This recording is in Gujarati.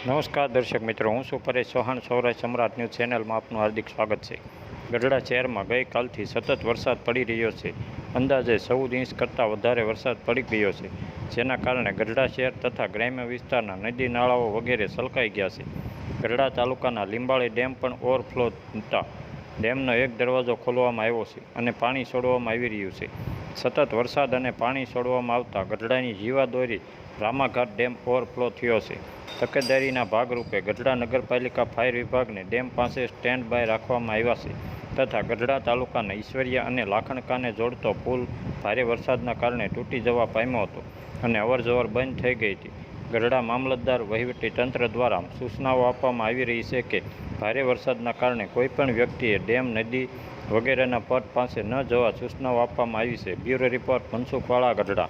નમસ્કાર દર્શક મિત્રો, હું છું પરેશ ચૌહાણ, સૌરાષ્ટ્ર સમ્રાટ ન્યૂઝ ચેનલમાં આપનું હાર્દિક સ્વાગત છે. ગઢડા શહેરમાં ગઈકાલથી સતત વરસાદ પડી રહ્યો છે. અંદાજે ચૌદ ઇંચ કરતાં વધારે વરસાદ પડી ગયો છે, જેના કારણે ગઢડા શહેર તથા ગ્રામ્ય વિસ્તારના નદી નાળાઓ વગેરે છલકાઈ ગયા છે. ગઢડા તાલુકાના લીંબાળી ડેમ પણ ઓવરફ્લો થતાં ડેમનો એક દરવાજો ખોલવામાં આવ્યો છે અને પાણી છોડવામાં આવી રહ્યું છે. સતત વરસાદ અને પાણી છોડવામાં આવતા ગઢડાની જીવાદોરી રામાઘાટ ડેમ ઓવરફ્લો થયો છે. તકેદારીના ભાગરૂપે ગઢડા નગરપાલિકા ફાયર વિભાગને ડેમ પાસે સ્ટેન્ડ બાય રાખવામાં આવ્યા છે તથા ગઢડા તાલુકાના ઈશ્વરિયા અને લાખણકાને જોડતો પુલ ભારે વરસાદના કારણે તૂટી જવા પામ્યો હતો અને અવરજવર બંધ થઈ ગઈ હતી. ગઢડા મામલતદાર વહીવટી તંત્ર દ્વારા સૂચનાઓ આપવામાં આવી રહી છે કે ભારે વરસાદના કારણે કોઈપણ વ્યક્તિએ ડેમ નદી વગેરેના પદ પાસે ન જવા સૂચનાઓ આપવામાં આવી છે. Bureau report Mansukhwala Gadhada.